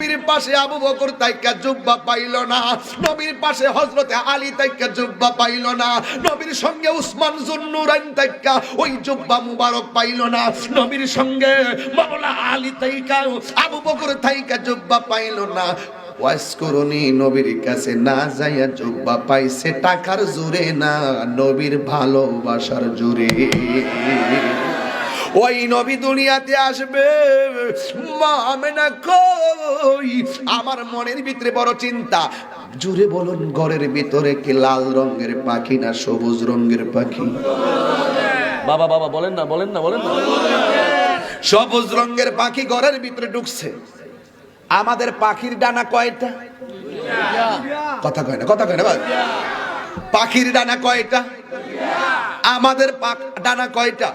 নবীর পাশে আবু বকর তাইকা জুব্বা পাইল না, নবীর পাশে হযরতে আলী তাইকা জুব্বা পাইল না, নবীর সঙ্গে উসমান জুন্নুরাইন তাইকা ওই জুব্বা মুবারক পাইল না, নবীর সঙ্গে মাওলা আলী তাইকা, আবু বকর তাইকা জুব্বা পাইল না। ওয়াইস করুনি নবীর কাছে, না যাইয়া জুব্বা পাইছে টাকার জোরে না, নবীর ভালোবাসার জোরে। ওই নবী দুনিয়াতে আসবে। মা আমেনা কই? আমার মনের ভিতরে বড় চিন্তা। জুড়ে বলুন ঘরের ভিতরে কি লাল রঙের পাখি না সবুজ রঙের পাখি? বাবা বাবা বলেন না বলেন না বলেন না। সবুজ রঙের পাখি ঘরের ভিতরে ঢুকছে। আমাদের পাখির ডানা কয়টা? কথা কয় না কথা কয় না। পাখির ডানা কয়টা? আমাদের ডানা কয়টা?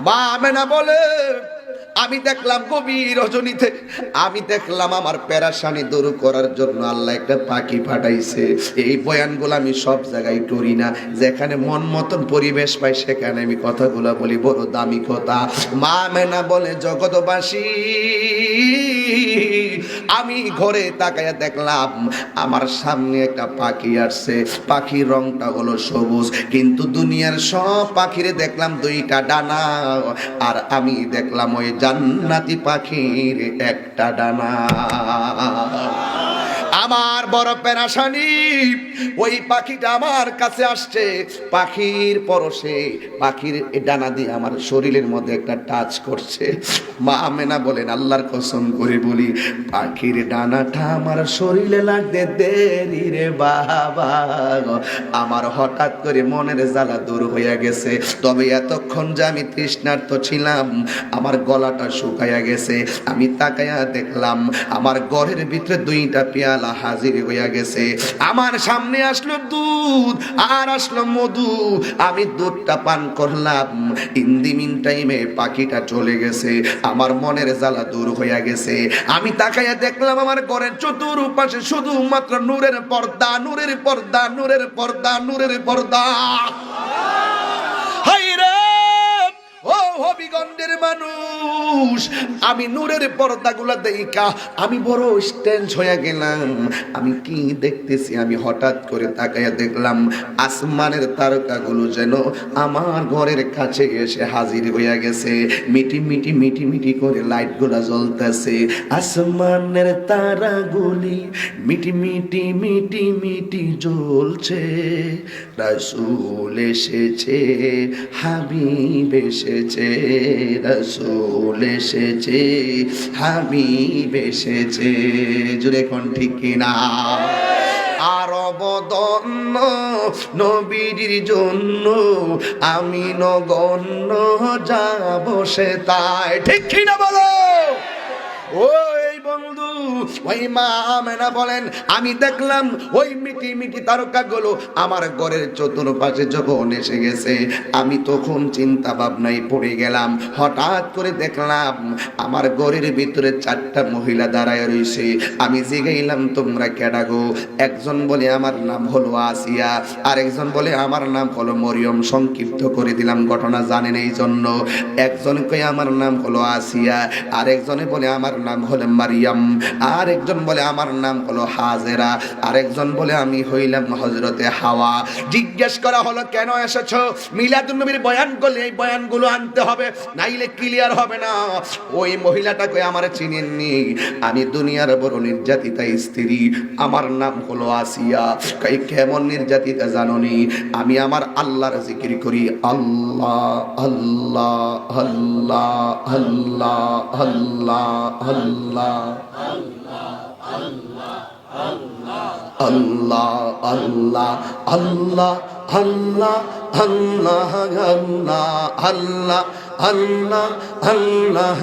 মা আমেনা বলে আমি দেখলাম গভীর রজনীতে। আমি দেখলাম আমার প্যারাসানি দূর করার জন্য আল্লাহ একটা পাখি পাঠাইছে। এই বয়ানগুলো আমি সব জায়গায় করি না। যেখানে মন মতন পরিবেশ পাই, সেখানে আমি কথাগুলো বলি, বড় দামি কথা। মা মেনা বলে জগতবাসী আমি ঘরে তাকায়া দেখলাম আমার সামনে একটা পাখি আসছে। পাখির রংটা হলো সবুজ, কিন্তু দুনিয়ার সব পাখিরে দেখলাম দুইটা ডানা। আর আমি দেখলাম ওই জান্নাতি পাখির একটা ডানা। আমার বড় পেরাশানি ওই পাখিটা আমার কাছে আসছে। পাখির পরশে, পাখির ডানা দিয়ে আমার শরীরের মধ্যে একটা টাচ করছে। মা আমেনা বলেন, আল্লাহর কসম করে বলি, পাখির ডানাটা আমার শরীরে লাগতে দেরি রে বাবা। আমার হঠাৎ করে মনের জ্বালা দূর হয়ে গেছে। তবে এতক্ষণ যে আমি তৃষ্ণার্ত ছিলাম, আমার গলাটা শুকাইয়া গেছে। আমি তাকাইয়া দেখলাম, আমার ঘরের ভিতরে দুইটা পেয়ালা হাজির হইয়া গেছে। আমার সামনে আসলো দুধ, আর আসলো মধু। আমি দুধটা পান করলাম। ইন দি মিন টাইমে পাখিটা চলে গেছে। আমার মনের জ্বালা দূর হইয়া গেছে। আমি তাকাইয়া দেখলাম আমার ঘরের চতুর্পাশে শুধুমাত্র নূরের পর্দা নূরের পর্দা নূরের পর্দা নূরের পর্দা। হবিগঞ্জের মানুষ, আমি নূরের পর্দাগুলা দেখা আমি বড় স্টেঞ্জ হয়ে গেলাম। আমি কি দেখতেছি? আমি হঠাৎ করে তাকাইয়া দেখলাম, আসমানের তারকাগুলো যেন আমার ঘরের কাছে এসে হাজির হইয়া গেছে। মিটি মিটি মিটি মিটি করে লাইটগুলা জ্বলতেছে। আসমানের তারাগুলি মিটি মিটি মিটি মিটি জ্বলছে। রাসূল এসেছে, হাবিব এসেছে রসুল এসেছে আমি বেসেছে জুড়ে কোন ঠিক কিনা? দন্ন নবীর জন্য আমি নগণ্য যাব সে তাই ঠিক কিনা বলো? বন্ধু ওই মা আমেনা বলেন, আমি দেখলাম ওই মিটি মিটি তারকাগুলো আমার ঘরের চতুর্পাশে যখন এসে গেছে, আমি তখন চিন্তা ভাবনায় পড়ে গেলাম। হঠাৎ করে দেখলাম আমার ঘরের ভিতরে চারটা মহিলা দাঁড়ায় রয়েছে। আমি জিগাইলাম, তোমরা কেডা গো? একজন বলে, আমার নাম হলো আসিয়া। আরেকজন বলে, আমার নাম হলো মরিয়ম। সংক্ষিপ্ত করে দিলাম, ঘটনা জানেন এই জন্য। একজন কই আমার নাম হলো আসিয়া। আরেকজনে বলে, আমার নাম হলো মারিয়াম। আরেকজন বলে, আমার নাম হলো হাজেরা। আরেকজন বলে, আমি হইলাম হজরতে হাওয়া। জিজ্ঞেস করা হলো, কেন এসেছ? মিলাদুন নবীর বয়ান করলে, এই বয়ানগুলো আনতে হবে, নাইলে ক্লিয়ার হবে না। ওই মহিলাটাকে আমার চিনেননি। আমি দুনিয়ার বড় নির্যাতিতা স্ত্রী। আমার নাম হলো আসিয়া। কই, কেমন নির্যাতিতা জাননি? আমি আমার আল্লাহর জিকির করি। আল্লাহ আল্লাহ আল্লাহ আল্লাহ আল্লাহ আল্লাহ আল্লাহ। আল্লাহ আল্লাহ আল্লাহ আল্লাহ আল্লাহ আল্লাহ আল্লাহ আল্লাহ আল্লাহ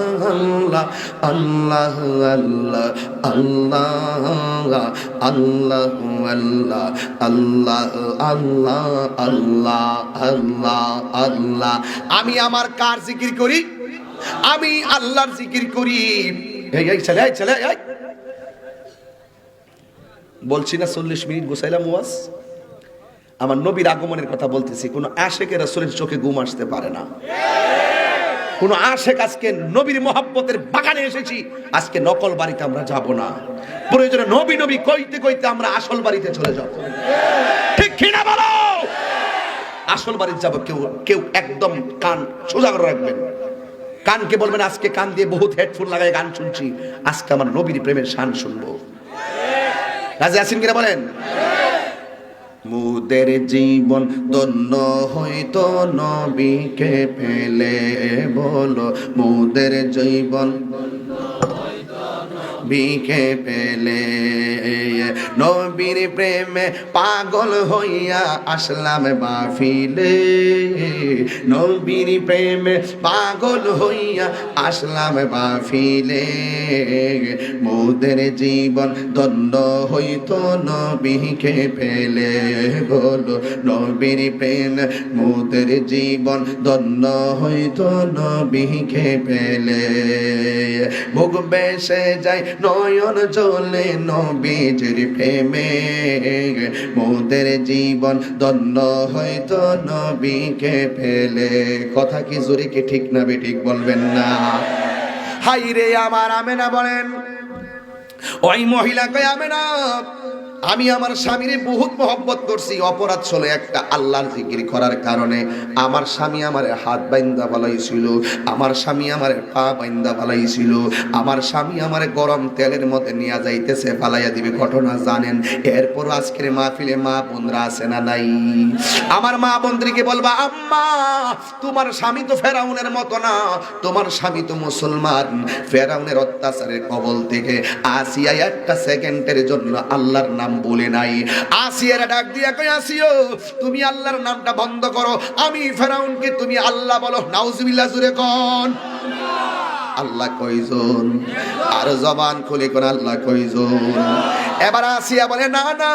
আল্লাহ আল্লাহ আল্লাহ আল্লাহ আল্লাহ আল্লাহ আল্লাহ আল্লাহ আল্লাহ আল্লাহ আমি আমার কার জিকির করি? আমি আল্লাহর জিকির করি। এই, ছেলে এই ছেলে, এই। বলছি না চল্লিশ মিনিট গুছাইলাম ওয়াজ। আমার নবীর আগমনের কথা বলতেছি, কোনো আশেকের রাসূলের চোখে ঘুম আসতে পারে না। কোন আশেক আজকে নবীর মহাব্বতের বাগানে এসেছি, আজকে নকল বাড়িতে আমরা যাব না। প্রয়োজনে নবী নবী কইতে কইতে আমরা আসল বাড়িতে চলে যাব। ঠিক কিনা বলো? আসল বাড়িতে যাব, কেউ কেউ একদম কান সোজা করে রাখবেন। কানকে বলবেন, আজকে কান দিয়ে বহুত হেডফোন লাগায় গান শুনছি। আজকে আমার নবীর প্রেমের শান শুনব। রাজা আসিন কিনা বলেন? মুদের জীবন ধন্য হইতো নবীকে ফেলে বলো মুদের জীবন বিকে পেলে। নবীর প্রেমে পাগল হইয়া আসলাম বাফিলে নবীর প্রেমে পাগল হইয়া আসলাম বাফিলে মোদের জীবন দণ্ড হইতো নবীকে পেলে বলো। নবীর প্রেম মোদের জীবন দণ্ড হইতো নবীকে পেলে। ভোগ বেসে যায় নয়ন চলে নবীজির প্রেমে। মোদের জীবন দণ্ড হয়তো নবীকে ফেলে। কথা কি জোরে কি ঠিক না বে ঠিক বলবেন না। হাই রে আমার আমেনা বলেন, ওই মহিলা কয় আমেনা আমি আমার স্বামীরে বহুত মহব্বত করছি, অপরাধ ছিল একটা আল্লাহর জিকির করার কারণে। আমার স্বামী আমার হাত বাইন্দা ফালাইছিল আমার স্বামী আমার পা বাইন্দা ফালাইছিল আমার স্বামী আমার গরম তেলের মধ্যে নিয়ে যাইতেছে, ফালাইয়া দিবে। ঘটনা জানেন, এরপর আজকের মাহফিলে মা বোনরা আছে না নাই? আমার মা বোনদেরকে বলবা, আম্মা, তোমার স্বামী তো ফেরাউনের মতো না, তোমার স্বামী তো মুসলমান। ফেরাউনের অত্যাচারের কবল থেকে আসিয়া একটা সেকেন্ডের জন্য আল্লাহর নাম বলে নাই। আসিয়ার ডাক দিয়া কই আসিও, তুমি আল্লাহর নামটা বন্ধ করো। আমি ফেরাউনকে তুমি আল্লাহ বলো। নাউজুবিল্লাহ, জুরে কোন। আল্লাহ কইজন আর জবান খুলে কোন আল্লাহ কইজন এবার আসিয়া বলে, না না,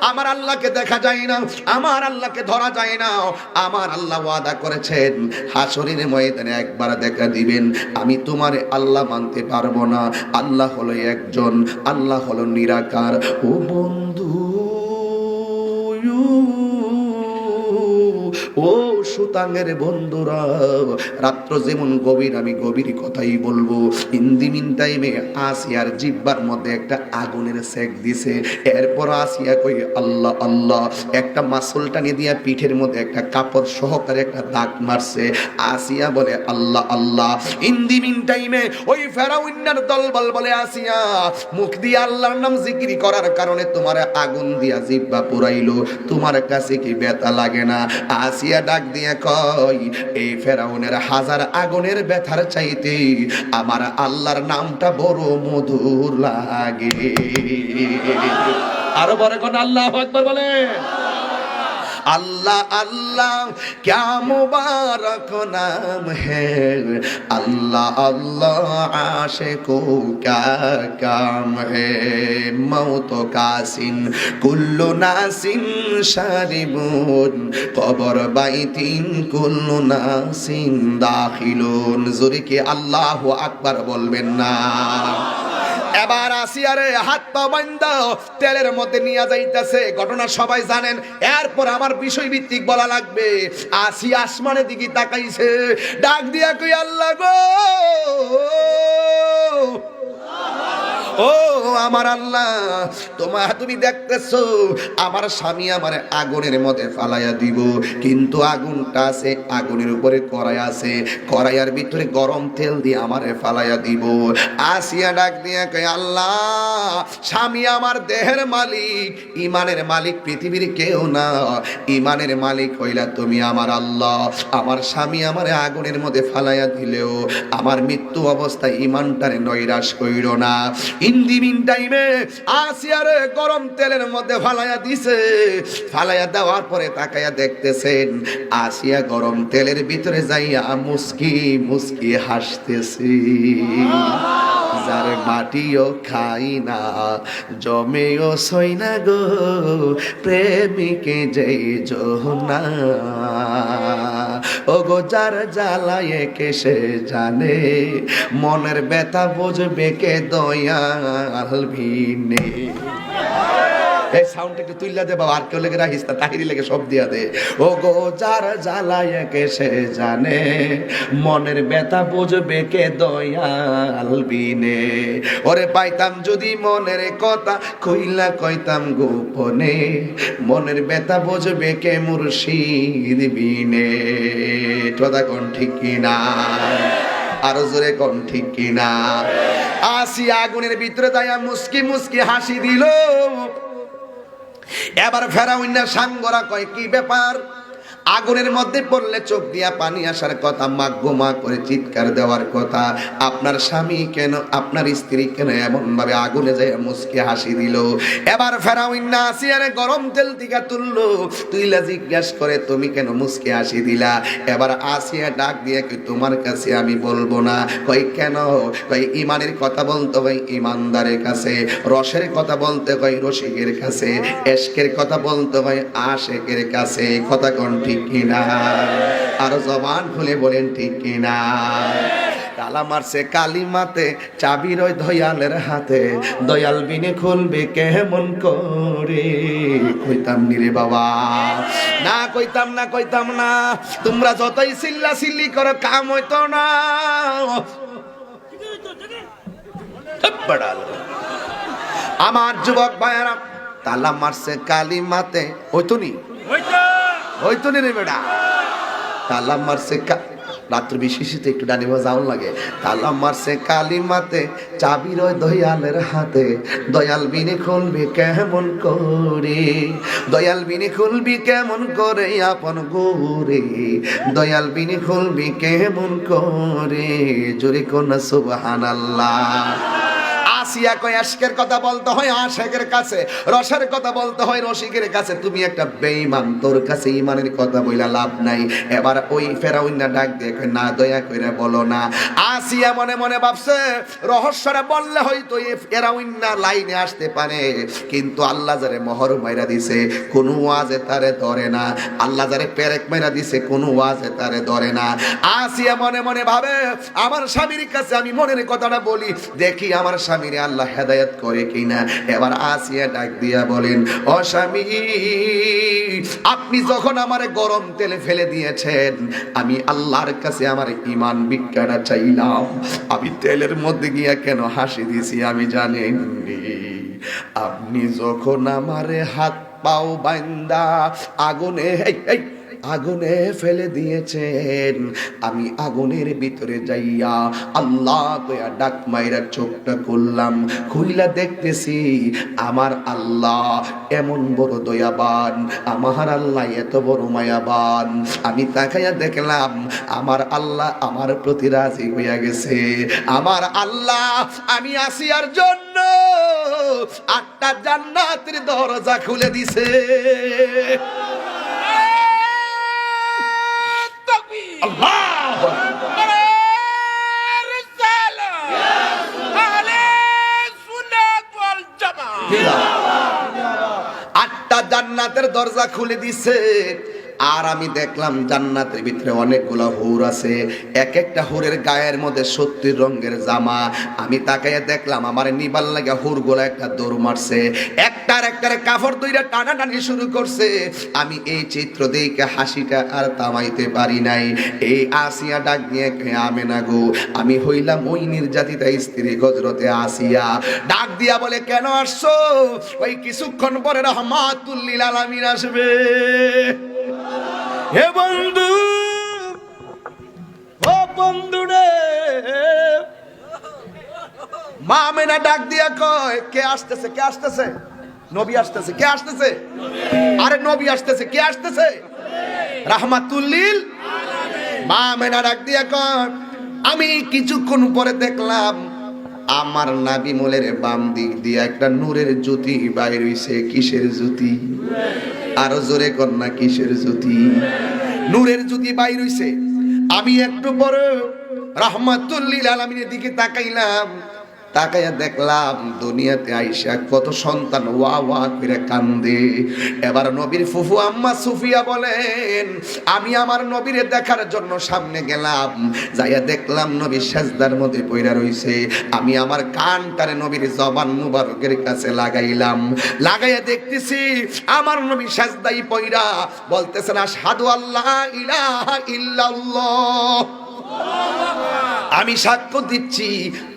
আমার আল্লাহকে দেখা যায় না, আমার আল্লাহকে ধরা যায় না। আমার আল্লাহ ওয়াদা করেছেন, হাসরের ময়দানে একবার দেখা দিবেন। আমি তোমার আল্লাহ মানতে পারব না। আল্লাহ হলো একজন, আল্লাহ হলো নিরাকার। ও বন্ধু ও সুতাঙ্গের বন্ধুরা, রাত্র যেমন গভীর, আমি গভীর কথাই বলব। ইন্দি মিন টাইমে আসিয়ার জিব্বার মধ্যে একটা আগুনের সেক দিছে। এরপর আসিয়া কই, আল্লাহ আল্লাহ, একটা মাসল টানি দিয়া পিঠের মধ্যে একটা কাপড় সহকারে একটা দাগ মারছে। আসিয়া বলে, আল্লাহ আল্লাহ ইন্দি মিন টাইমে ওই ফেরাউন্নার দলবল বলে আসিয়া, মুখ দিয়ে আল্লাহর নাম জিকিরি করার কারণে তোমার আগুন দিয়া জিব্বা পুরাইলো। তোমার কাছে কি ব্যথা লাগে না? আসিয়া ডাক দিয়া কয়, এই ফেরাউনের হাজার আগুনের ব্যথার চাইতে আমার আল্লাহর নামটা বড় মধুর লাগে। আরও বড় কোন আল্লাহ একবার বলে আল্লাহ আল্লাহ, ক্যা মুবারক নাম হে? আল্লাহ আল্লাহ আশে কো ক্যা কাম হে? মৌত কাসিন, কুল্লু নাসিন শারিবুন, কবর বাইতিন কুল্লু নাসিন দাখিলুন। জুরিকে কি আল্লাহ আকবার বলবেন না? এবার আসিয়ারে হাত পা বান্ধা তেলের মধ্যে নিয়ে যাইতেছে। ঘটনা সবাই জানেন, এরপর আমার বিষয় ভিত্তিক বলা লাগবে। আসি আসমানের দিকে তাকাইছে। ডাক দিয়া কই, আল্লাহ গো! ও আমার আল্লাহ তোমার তুমি দেখতেছো, আমার স্বামী আমার আগুনের মধ্যে ফালাইয়া দিব। কিন্তু আগুনটা আছে, আগুনের উপরে কড়াই আছে। কড়াইয়ার ভিতরে গরম তেল দিয়ে আমারে ফালাইয়া দিব। আসিয়া ডাক দিয়া কয়, আল্লাহ, স্বামী আমার দেহের মালিক, ইমানের মালিক পৃথিবীর কেউ না। ইমানের মালিক হইলা তুমি আমার আল্লাহ। আমার স্বামী আমার আগুনের মধ্যে ফালাইয়া দিলেও, আমার মৃত্যু অবস্থায় ইমানটারে নৈরাশ কইর না। ইন্দি মিন টাইমে আসিয়ার গরম তেলের মধ্যে ফালাইয়া দিছে। ফালাইয়া দেওয়ার পরে তাকাইয়া দেখতেছেন আসিয়া গরম তেলের ভিতরে যাইয়া মুস্কি মুস্কি হাসতেছি। যার মাটিও খাই না, জমেও সই না গো, প্রেমিকে যেই জোহনা। ও গো যার জ্বালায় কে সে জানে, মনের ব্যথা বুঝবে কে দয়াল ভিনে এই সাউন্ড একটু তুইলা দে বাবা, আর কেউ লেগে রাখিস না, তাহিরি লেগে সব দিয়া দে। ও গো যার জ্বালায় কে সে জানে, মনের ব্যথা বুঝবে কে দয়াল বিনে। ওরে পাইতাম যদি মনের কথা কইলা কইতাম গোপনে, মনের ব্যথা বুঝবে কে মুর্শিদ বিনে। কথা কোন ঠিক কিনা? আরও জোরে কোন ঠিক কিনা? আসি আগুনের ভিতরে দায়া মুস্কি মুস্কি হাসি দিল। এবার ফেরাউন্না সাঙ্গরা কয়, কি ব্যাপার? আগুনের মধ্যে পড়লে চোখ দিয়া পানি আসার কথা মা করে চিৎকার দেওয়ার কথা। আপনার স্বামী কেন, আপনার স্ত্রী কেন এমন ভাবে আগুনে যায় মুসকে হাসি দিল? এবার ফেরাউন্না আসিয়ারে গরম তেল টিকা তুললো। তুইলা জিজ্ঞাসা করে, তুমি কেন মুসকে হাসি দিলা? এবার আসিয়া ডাক দিয়ে কি তোমার কাছে আমি বলব না। কই কেন? কই ইমানের কথা বলতে হয় ইমানদারের কাছে, রসের কথা বলতে হয় রসিকের কাছে, এশকের কথা বলতে হয় আশেকের কাছে। কথা কোন ঠিক কিনা? আর জবান খুলে বলেন, ঠিক কিনা? তালা মারছে কালি মাতে চাবির ওই দয়ালের হাতে। দয়াল বিনে খুলবে কেমন করে? কইতাম নি রে বাবা। না কইতাম না কইতাম না। তোমরা যতই সিল্লা সিল্লি করো, কাম হইতো না। আমার যুবক ভাইয়ারা, তালা মারছে কালি মাতে হইতো নি? হইতো। নি রে বেড়া। তালা মারছে রাত্র বিশেষিতে একটু ডানি যাওয়ার লাগে। তালা মারছে কালি মাতে চাবির ওই দয়ালের হাতে। দয়াল বিনে খুলবি কেমন করে? দয়াল বিনে খুলবি কেমন করে আপন গোরে দয়াল বিনে খুলবি কেমন করে? জোরে কোন সুবহানাল্লাহ। আসিয়া কয় আশকের কথা বলতে হয় আশেকের কাছে রসের কথা বলতে হয় রসিকের কাছে। তুমি একটা বেঈমান তোর কাছে ইমানের কথা বইলা লাভ নাই। এবার ওই ফেরাউন্না ডাক দিয়ে কয়, না দয়া করে বলো না। আসিয়া মনে মনে ভাবছে রহস্যটা বললে হয়তো ফেরাউন্না লাইনে আসতে পারে কিন্তু আল্লাহ যারে মোহর মাইরা দিছে কোনো ওয়াজে তারে ধরে না। আল্লাহ যারে পেরেক মাইরা দিছে কোনো ওয়াজে তারে ধরে না। আসিয়া মনে মনে ভাবে আমার স্বামীর কাছে আমি মনের কথাটা বলি দেখি আমার স্বামীর আল্লাহ হেদায়েত করে কিনা? এবার আসিয়া ডাক দিয়া বলেন, ও স্বামী, আপনি যখন আমার গরম তেলে ফেলে দিয়েছেন, আমি আল্লাহর কাছে আমার ইমান ভিক্ষাটা চাইলাম। আমি তেলের মধ্যে গিয়া কেন হাসি দিছি আমি জানেন আপনি যখন আমারে হাত পাও বান্দা, আগুনে আগুনে ফেলে দিয়েছেন। আমি আগুনের ভিতরে যাইয়া আল্লাহ কয়া ডাক মাইরা চোখটা করলাম খুইলা দেখতেছি আমার আল্লাহ এমন বড় দয়াবান, আমার আল্লাহ এত বড় মায়াবান। আমি তাকাইয়া দেখলাম আমার আল্লাহ আমার প্রতি রাজি হইয়া গেছে। আমার আল্লাহ, আমি আসিয়ার জন্য আটটা জান্নাতের দরজা খুলে দিছে আল্লাহ আটটা জান্নাতের দরজা খুলে দিছে। আর আমি দেখলাম জান্নাতের ভিতরে অনেকগুলো হুর আছে। এক একটা হুরের গায়ের মধ্যে সত্যি রঙের জামা। আমি তাকাইয়া দেখলাম, আমার নিবার লাগে হুরগুলো একটা দৌড় মারছে। একটার একটার কাপড় তৈরি টানাটানি শুরু করছে। আমি এই চিত্র দেখে হাসিটা আর তামাইতে পারি নাই। এই আসিয়া ডাক দিয়ে আমে না গো? আমি হইলাম ওই নির্যাতিতা স্ত্রী গজরতে আসিয়া। ডাক দিয়া বলে, কেন আসছো? ওই কিছুক্ষণ পরে রহমাতুল্লিল আলামিন আসবে। হে বন্ধু, ও বন্ধু রে মা মেনা ডাক দিয়া কয়, কে আসতেছে কে আসতেছে? নবী আসতেছে, কে আসতেছে? আরে নবী আসতেছে, কে আসতেছে? রাহমাতুল্লিল মা মেনা ডাক দিয়া কয়, আমি কিছুক্ষণ পরে দেখলাম আমার নাবি মোলের বাম দিক দিয়ে একটা নূরের জ্যোতি বাইর হইছে, কিসের জ্যোতি? আরও জোরে কর না, কিসের জ্যোতি? নূরের জ্যোতি বাইর হইছে। আমি একটু পরে রহমাতুল্লিল আলমিনের দিকে তাকাইলাম। তাকাইয়া দেখলাম দুনিয়াতে আইসা কত সন্তান ওয়া ওয়া করে কান্দে। এবার নবীর ফুফু আম্মা সুফিয়া বলেন, আমি আমার নবীরে দেখার জন্য সামনে গেলাম। যাইয়া দেখলাম নবী সাজদার মধ্যে পইরা রইছে। আমি আমার কানটারে নবীর জবান মুবারকের কাছে লাগাইলাম। লাগাইয়া দেখতেছি আমার নবী সাজদাই পইরা বলতেছেন, আশহাদু আল্লাহ ইলাহা ইল্লাল্লাহ। আমি সাক্ষ্য দিচ্ছি,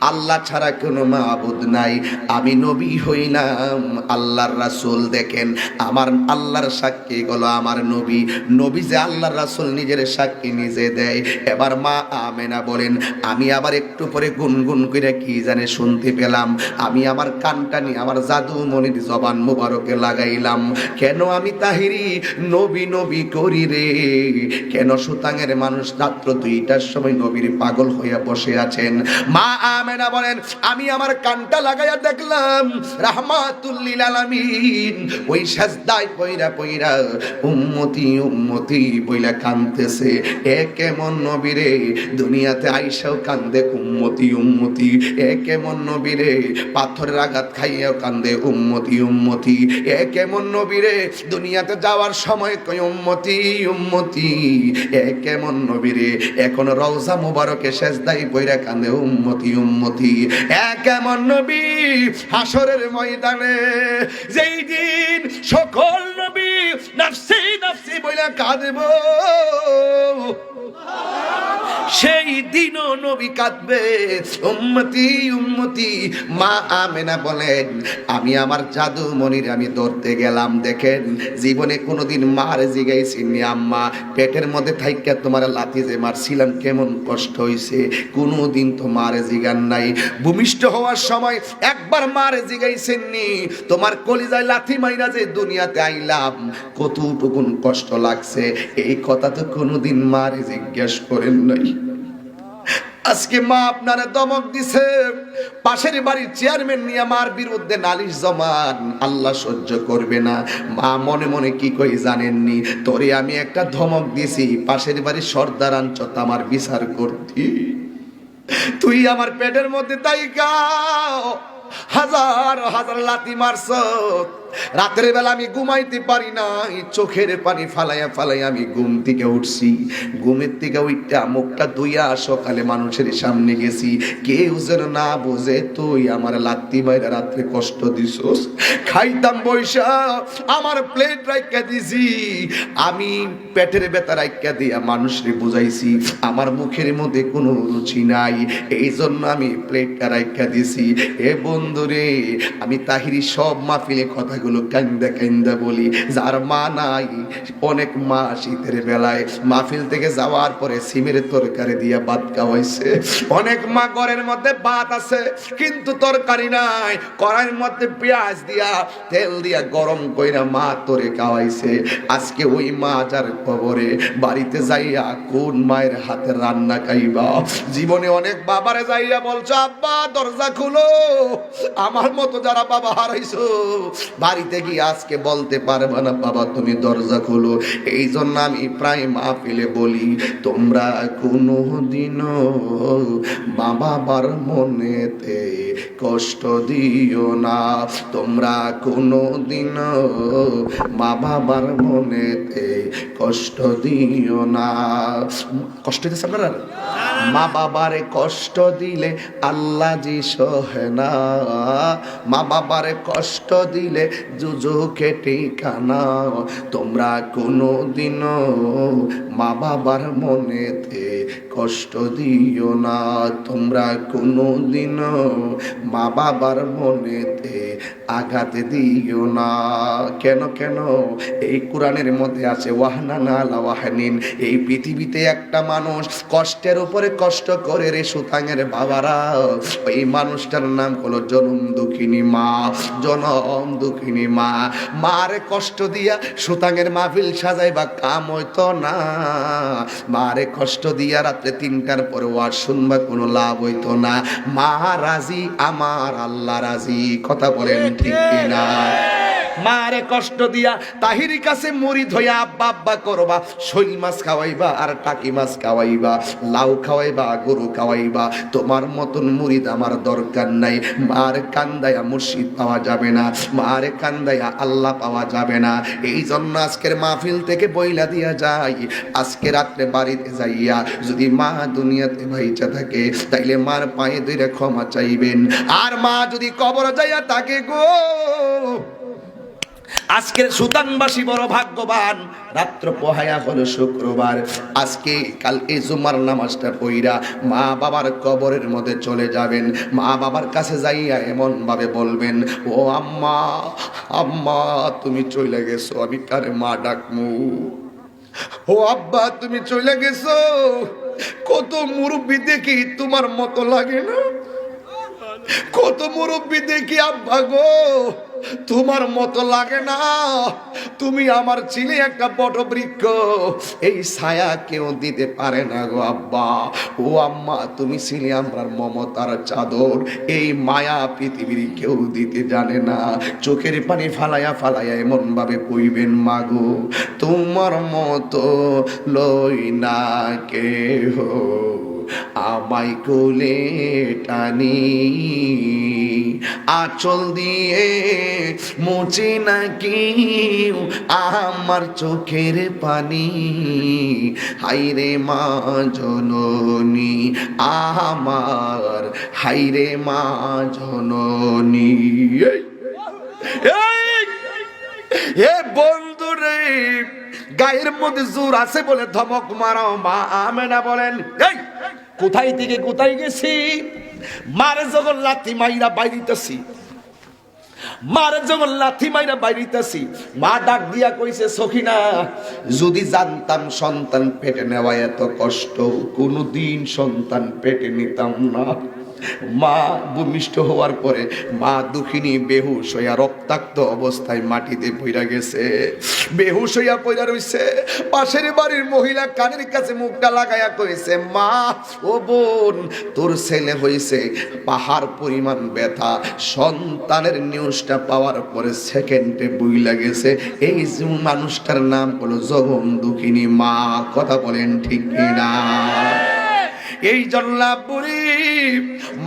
আল্লাহ ছাড়া কোনো মাবুদ নাই। আমি নবী হইলাম, আল্লাহর রাসুল দেখেন, আমার আল্লাহর সাক্ষী হলো আমার নবী। নবী যে আল্লাহর রাসূল নিজের সাক্ষী নিজে দেয়। এবার মা আমেনা বলেন, আমি আবার একটু পরে গুনগুন করে কি জানে শুনতে পেলাম। আমি আমার কানটা নিয়ে আমার জাদু মনির জবান মুবারকে লাগাইলাম। কেন আমি তাহিরি নবী নবী করি রে? কেন সুতাঙের মানুষ রাত্র দুইটার সময় নবীর পাগল হইয়া বসে আছেন। মা আমেনা বলেন, আমি আমার কানটা লাগাইয়া দেখলাম রাহমাতুল্লিল আলামিন। ওই সাজদায় পইরা পইরা উম্মতি উম্মতি বইলা কানতেছে এ কেমন নবীরে দুনিয়াতে আইসাও কান্দে উম্মতি উম্মতি। এ কেমন নবীরে পাথরের আঘাত খাইয়াও কান্দে উম্মতি উম্মতি। এ কেমন নবীরে দুনিয়াতে যাওয়ার সময় কই উম্মতি উম্মতি। এ কেমন নবীরে এখন রওজা মুবারকে সেজদাই বইরা কান্দে উম্মতি উম্মতি। এক এমন নবী হাসরের ময়দানে? যেই দিন সকল নবী নাফসি নাফসি বইলা কাঁদবো। সেই দিনও নবী কাঁদবে। উম্মতি উম্মতি, মা আমেনা বলেন, আমি আমার জাদু মনির আমি ধরতে গেলাম, দেখেন, জীবনে কোনোদিন মার জিগাইছি নি আম্মা। পেটের মধ্যে থাইকা তোমার লাথি যে মারছিলাম, কেমন কষ্ট হইছে। কোনোদিন তো মারে জিগান নাই। ভূমিষ্ঠ হওয়ার সময় একবার মারে জিগাইছেন। নি তোমার কলিজায় লাথি মাইরা যে দুনিয়াতে আইলাম, কতটুকুন কষ্ট লাগছে। এই কথা তো কোনোদিন মারে জিজ্ঞেস করেন নাই। আজকে মা আপনারা দমক দিছে। পাশের বাড়ির চেয়ারম্যান নিয়ে আমার বিরুদ্ধে নালিশ জমান। আল্লাহ সহ্য করবে না। মা মনে মনে কি কই জানেননি? তোরে আমি একটা ধমক দিছি। পাশের বাড়ির সর্দার আঞ্চত আমার বিচার করতি। তুই আমার পেটের মধ্যে তাই হাজার হাজার লাতি মারছ। রাতের বেলা আমি ঘুমাইতে পারি নাই, চোখের পানি ফালাইয়া ফালাইয়া আমি ঘুম থেকে উঠছি। ঘুমের থেকে উঠটা মুখটা ধুইয়া সকালে মানুষের সামনে গেছি। কেউ যেন না বোঝে, তুই আমার লাত্তি বাইরে রাত্রে কষ্ট দিছস। খাইতাম বৈশা, আমার প্লেট রাইকা দিছি। আমি পেটের বেতা রাইকা দিয়া মানুষরে বুঝাইছি, আমার মুখের মধ্যে কোনো রুচি নাই এই জন্য আমি প্লেটটা রাইকা দিছি। এ বন্ধুরে, আমি তাহিরি সব মাহফিলে কথাগুলো কান্দা কান্দা বলি, যার মা নাই, অনেক মা শীতের বেলায় মাহফিল থেকে যাওয়ার পরে সিমের তরকারি দিয়া ভাত খাওয়াইছে। অনেক মা ঘরের মধ্যে ভাত আছে, কিন্তু তরকারি নাই। কড়াইয়ের মধ্যে পেঁয়াজ দিয়া, তেল দিয়া গরম কইরা মা তোরে খাওয়াইছে। আজকে ওই মা যার খবরে বাড়িতে যাইয়া কোন মায়ের হাতে রান্না খাইবা? জীবনে অনেক বাবারে যাইয়া বলছো, আব্বা, দরজা খুলো। আমার মতো যারা বাবা হারাইছো বাড়িতে গিয়ে আজকে বলতে পারবে না, বাবা, তুমি দরজা খুলো। এই জন্য আমি প্রায় মাহফিলে বলি, তোমরা কোনো দিনও মা বাবার মনেতে কষ্ট দিও না। তোমরা কোনো দিনও মা বাবার মনেতে কষ্ট দিও না। কষ্ট দিচ্ছে আপনারা? মা বাবারে কষ্ট দিলে আল্লাহ জি সহে না। মা বাবারে কষ্ট দিলে জুজুকে ঠিকানা তোমরা কোনো দিনও মা বাবার মনেতে কষ্ট দিও না, তোমরা কোনো দিনও মা বাবার মনেতে আঘাত দিও না। কেন কেন? এই কোরআনের মধ্যে আছে, ওয়াহনা না ওয়াহানিন। এই পৃথিবীতে একটা মানুষ কষ্টের উপরে কষ্ট করে রে সুতাঙের বাবারা। ওই মানুষটার নাম হলো জনম দুঃখিনী মা। জনম দুঃখিনী মা। মারে কষ্ট দিয়া সুতাঙের মাহফিল সাজাইবা কাম হইতো না। মারে কষ্ট দিয়া রাত্রে তিনটার পরে ওয়াজ শুনবা কোনো লাভ হইতো না। মা রাজি, আমার আল্লাহ রাজি। কথা বলেন ঠিক কিনা মারে কষ্ট দিয়া তাহির কাছে মুড়ি ধইয়া আব্বা আব্বা করবা শৈল মাছ খাওয়াইবা আর টাকি মাছ খাওয়াইবা, লাউ খাওয়াইবা, গরু খাওয়াইবা, তোমার মতন মুড়িদ আমার দরকার নাই। মার কান্দায়া মুর্শিদ পাওয়া যাবে না, মার কান্দায়া আল্লাহ পাওয়া যাবে না। এই জন্য আজকের মাহফিল থেকে বইলা দিয়া যাই, আজকে রাত্রে বাড়িতে যাইয়া যদি মা দুনিয়াতে ভাইচা থাকে, তাইলে মার পায়ে ধরে ক্ষমা চাইবেন। আর মা যদি কবর যাইয়া তাকে গো আজকের সুতানবাসী বড় ভাগ্যবান। রাত্র পোহায়া হলো শুক্রবার। আজকে কালকে জুমার নামাজটা পইরা মা বাবার কবরের মধ্যে চলে যাবেন। মা বাবার কাছে যাইয়া এমন ভাবে বলবেন, ও আম্মা আম্মা, তুমি চলে গেছো, আমি কারে মা ডাকমু? ও আব্বা, তুমি চলে গেছো? কত মুরব্বী দেখি তোমার মতো লাগে না। কত মুরব্বী দেখি আব্বা গো তোমার মতো লাগে না। তুমি আমার ছিলে একটা বটবৃক্ষ এই ছায়া কেউ দিতে পারে না গো আব্বা। ও আম্মা, তুমি ছিলে আমার মমতার চাদর। এই মায়া পৃথিবীর কেউ দিতে জানে না। চোখের পানি ফালায়া ফালায়া এমন ভাবে কইবেন মাগো তোমার মতো লই না কেহ। আমায় কোলে টানি। আচল দিয়ে মুছে নাকি আমার চোখের পানি। হাইরে মা জননী, আমার হাইরে মা জননী! এ বন্ধু রে গায়ের মধ্যে জোর আছে বলে ধমক মারাও মা আমেনা বলেন। কোথায় থেকে কোথায় গেছি? মারে যখন লাথি মাইরা বাইরিতেছি, মারে যখন লাথি মাইরা বাইরিতেছি, মা ডাক দিয়া কইছে, সখিনা, যদি জানতাম সন্তান পেটে নেওয়া এত কষ্ট, কোনোদিন সন্তান পেটে নিতাম না। মা ভূমিষ্ঠ হওয়ার পরে মা দুঃখিনী বেহুশ হইয়া রক্তাক্ত অবস্থায় মাটিতে পইরা গেছে। বেহুশ হইয়া পইরা রইছে। পাশের বাড়ির মহিলা কানের কাছে মুখটা লাগাইয়া কইছে, মা, ও বোন, তোর ছেলে হইছে। পাহাড় পরিমাণ ব্যথা। সন্তানের নিউজটা পাওয়ার পরে সেকেন্ডে বুইলা গেছে। এই মানুষটার নাম হলো জগম দুঃখিনী মা। কথা বলেন ঠিক কিনা? এই জন্য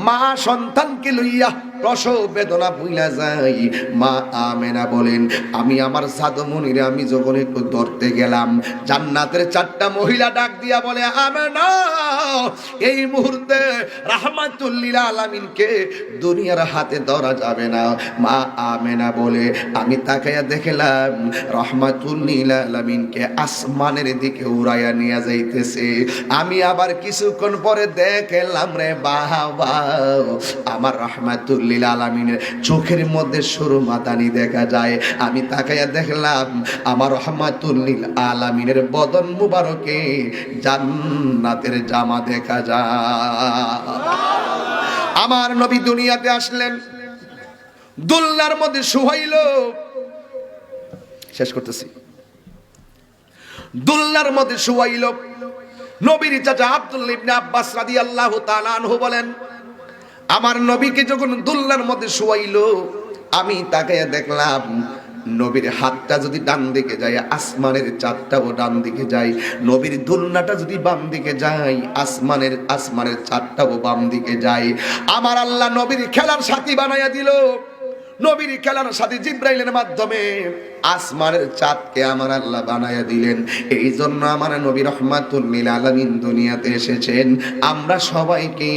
মা সন্তানকে লইয়া প্রসব বেদনা ভুইলা যাই মা আমেনা বলেন, আমি আমার সাদমনিরে আমি যখন একটু ধরতে গেলাম, জান্নাতের চারটা মহিলা ডাক দিয়া বলে, আমেনা, এই মুহূর্তে রাহমাতুল্লিল আলামিনকে দুনিয়ার হাতে ধরা যাবে না। মা আমেনা বলে, আমি তাকাইয়া দেখলাম রহমাতুল্লিল আলামিনকে আসমানের দিকে উড়াইয়া নিয়ে যাইতেছে। আমি আবার কিছুক্ষণ পরে দেখলাম রে বাবা, আমার রহমাতুল্লিল আলামিনের চোখের মধ্যে সরু মাতানি দেখা যায়। আমি তাকাইয়া দেখলাম, আমার রহমাতুল্লিল আলামিনের বদন মুবারকে জান্নাতের জামা দেখা যায়। আমার নবী দুনিয়াতে আসলেন দুল্লার মধ্যে শুহাইল। শেষ করতেছি। দুল্লার মধ্যে শুয়াইল নবীর চাচা আব্দুল ইবনে আব্বাস রাদিয়াল্লাহু তাআলা আনহু বলেন আমার নবীকে যখন দুল্লার মধ্যে শুয়াইল, আমি তাকে দেখলাম, নবীর হাতটা যদি ডান দিকে যায়, আসমানের চাঁদটাও ডান দিকে যায়। নবীর দুলনাটা যদি বাম দিকে যায়, আসমানের আসমানের চাঁদটাও বাম দিকে যায়। আমার আল্লাহ নবীর খেলার সাথী বানাইয়া দিল। নবীর খেলার সাথে জিব্রাইলের মাধ্যমে আসমানের চাঁদকে আমার আল্লাহ বানায়া দিলেন। এই জন্য আমার নবী রহমাতুল্লিল আলামিন দুনিয়াতে এসেছেন। আমরা সবাইকে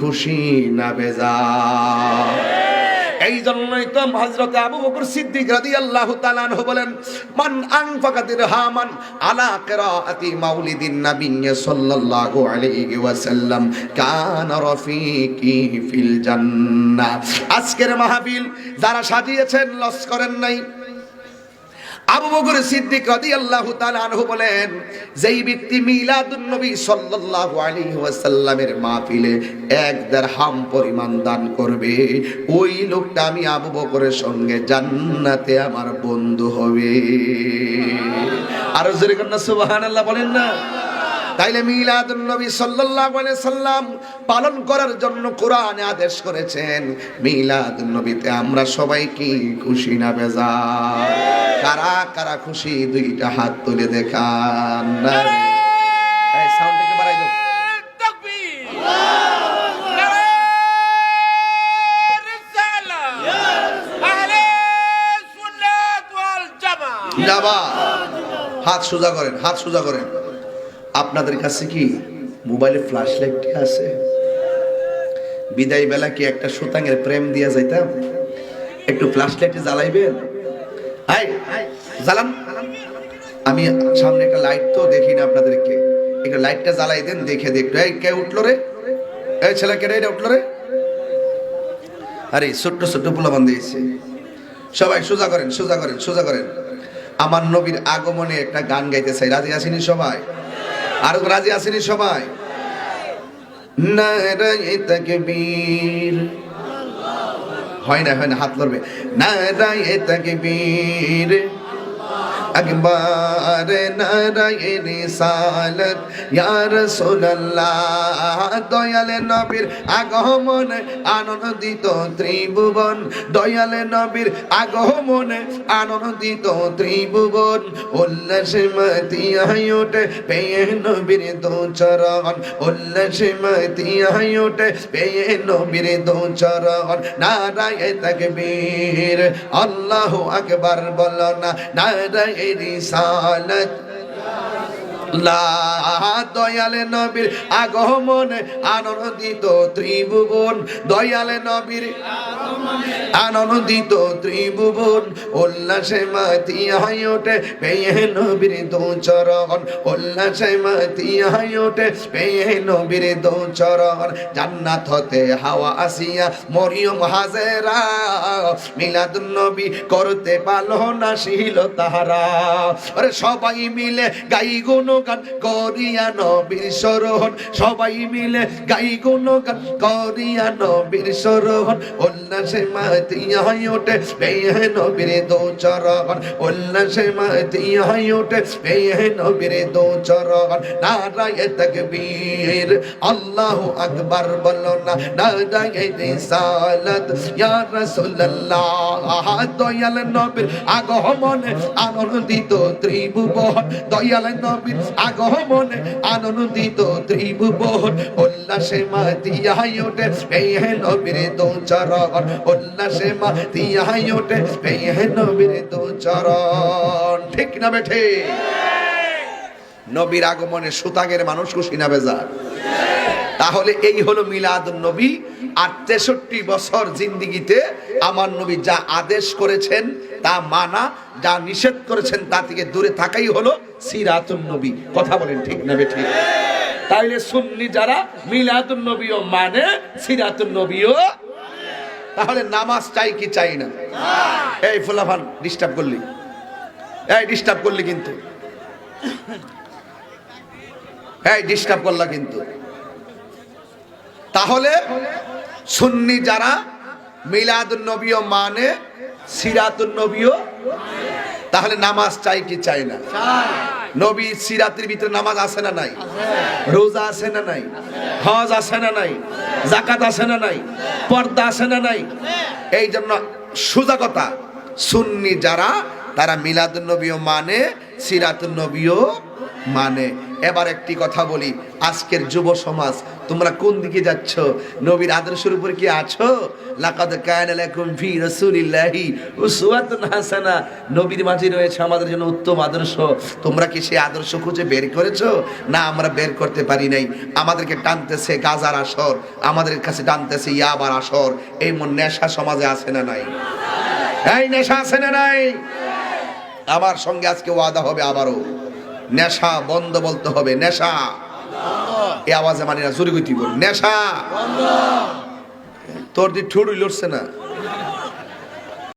খুশি না বেজা। এই জন্যই তো হযরত আবু বকর সিদ্দিক রাদিয়াল্লাহু তাআলা আনহু বলেন, মান আং আনফাকা দিরহামান আলা কিরাআতি মাউলিদিন নাবিয়্য সাল্লাল্লাহু আলাইহি ওয়াসাল্লাম, কান রফিকি ফিল জান্নাহ। আজকের মাহফিল যারা সাজিয়েছেন, লস করেন নাই। আবু বকর সিদ্দিক রাদিয়াল্লাহু তাআলা আনহু বলেন, যেই ব্যক্তি মিলাদুন নবী সাল্লাল্লাহু আলাইহি ওয়াসাল্লামের মাহফিলে এক দেড়হাম পরিমাণ দান করবে, ওই লোকটা আমি আবু বকরের সঙ্গে জান্নাতে আমার বন্ধু হবে। আরও জোরে কন্যা, সুবহানাল্লাহ বলেন না। তাইলে মিলাদ নবী সাল্লাল্লাহু আলাইহি সাল্লাম পালন করার জন্য কোরআনে আদেশ করেছেন মিলাদ নবীতে আমরা সবাই কি খুশি না বেজা কারা কারা খুশি? দুইটা হাত তুলে দেখান। সাউন্ড হাত সোজা করেন, হাত সোজা করেন। আপনাদের কাছে কি মোবাইলে ফ্ল্যাশ লাইটটি আছে? বিদায় বেলা কি একটা সুতাঙের প্রেম দিয়ে যাইতাম? একটু ফ্ল্যাশ লাইটে জ্বালাইবেন? আমি সামনে একটা লাইট তো দেখি না আপনাদেরকে। একটু লাইটটা জ্বালাই দেন, দেখে দেখতে এই, কে উঠল রে? এই ছেলে কে রে উঠল রে? আরে, ছোট্ট ছোট্ট পোলা বান্ধিয়েছে সবাই সোজা করেন সোজা করেন সোজা করেন। আমার নবীর আগমনে একটা গান গাইতে চাই। রাজি আসেনি সবাই? আর রাজি আসেনি সবাই? না নারায়ে তাকবীর। হয় না হয় না হাত লড়বে তাকে তাকবীর। আকবার নারায়ে রিসালাত ইয়া রাসূলুল্লাহ, দয়ালে নবীর আগমন আনন্দিত ত্রিভুবন। দয়ালে নবীর আগমন আনন্দিত ত্রিভুবন। উল্লাসে মাতিয়াই ওঠে পেয়ে নবীর দো চরণ। উল্লাসে মাতিয়াই ওঠে পেয়ে নবীর দো চরণ। নারায়ে তাকবীর, আল্লাহু আকবার বলো না, নারায়ে রিসালাত। দয়ালে নবীর আগমন আনন্দিত ত্রিভুবন। দয়ালে নবীর আনন্দিত ত্রিভুবন। উল্লাসে মাতি হাই ওঠে পেয়ে নবীর উল্লাসে মাতি ওঠে পেয়ে নবীর জান্নাত হতে হাওয়া আসিয়া মরিয়ম হাজেরা, মিলাদ নবী করতে পালো না শিল তাহারা। সবাই মিলে গাই গুণগান করিয়া নবীর সরহন সবাই মিলে গাই গুণগান করিয়া নবীর সরহন উল্লাসে মাতিয়া হয়ে ওঠে পেয়ে নবীর দো চরণ উল্লাসে মাতিয়া হয়ে ওঠে পেয়ে নবীর দো চরণ নারায় তকবীর, আল্লাহু আকবার বলো না, নারায় রিসালাত। ইয়া রাসূলুল্লাহ, দয়াল নবীর আগমনে আনন্দিত ত্রিভুবন। দয়াল নবীর আগমনে আনন্দিত ত্রিভুবন উল্লাসে মাতিয়াই ওঠে নবীর দো চরণ উল্লাসে মাতিয়াই ওঠে পেয়ে নবীর দো চরণ ঠিক না বেঠে? নবীর আগমনে সুতাগের মানুষ খুশি না বেজার। তাহলে এই হলো মিলাদ নবী আর তেষট্টি বছর জিন্দিগিতে আমার নবী যা আদেশ করেছেন তা মানা যা নিষেধ করেছেন তা থেকে দূরে থাকাই হলো সিরাতুন নবী। কথা বলেন ঠিক না ঠিক তাইলে সুন্নি যারা মিলাদুন নবীও মানে সিরাতুন নবীও তাহলে নামাজ চাই কি চাই না? এই ফুলাফান ডিস্টার্ব করলি। এই ডিস্টার্ব করলি কিন্তু। এই ডিস্টার্ব করলা কিন্তু। তাহলে সুন্নি যারা মিলাদুন নবীও মানে সিরাতুন নবীও তাহলে নামাজ চাই কি চাই না? নবী সিরাতের ভিতরে নামাজ আছে না নাই? রোজা আছে না নাই? হজ আছে না নাই? জাকাত আছে না নাই? পর্দা আছে না নাই? এই জন্য সোজা কথা সুন্নি যারা তারা মিলাদুন নবীও মানে সিরাতুন নবীও মানে। এবার একটি কথা বলি, আজকের যুব সমাজ, তোমরা কোন দিকে যাচ্ছ? নবীর আদর্শের উপর কি আছো? লাকাদ কায়না লাকুম ফি রাসূলিল্লাহি উসওয়াতুন হাসানা। নবীর মাঝে রয়েছে আমাদের জন্য উত্তম আদর্শ। তোমরা কি সেই আদর্শ খুঁজে বের করেছ? না, আমরা বের করতে পারি নাই। আমাদেরকে টানতেছে গাজার আসর, আমাদের কাছে টানতেছে ইয়াবার আসর। এই মন নেশা সমাজে আছে না নাই? এই নেশা আছে না নাই? আমার সঙ্গে আজকে ওয়াদা হবে আবারও। নেশা বন্ধ বলতে হবে, নেশা। এই আওয়াজে মানি না জোরে গতি নেশা। তোর দি ঠুড়ি লড়ছে না।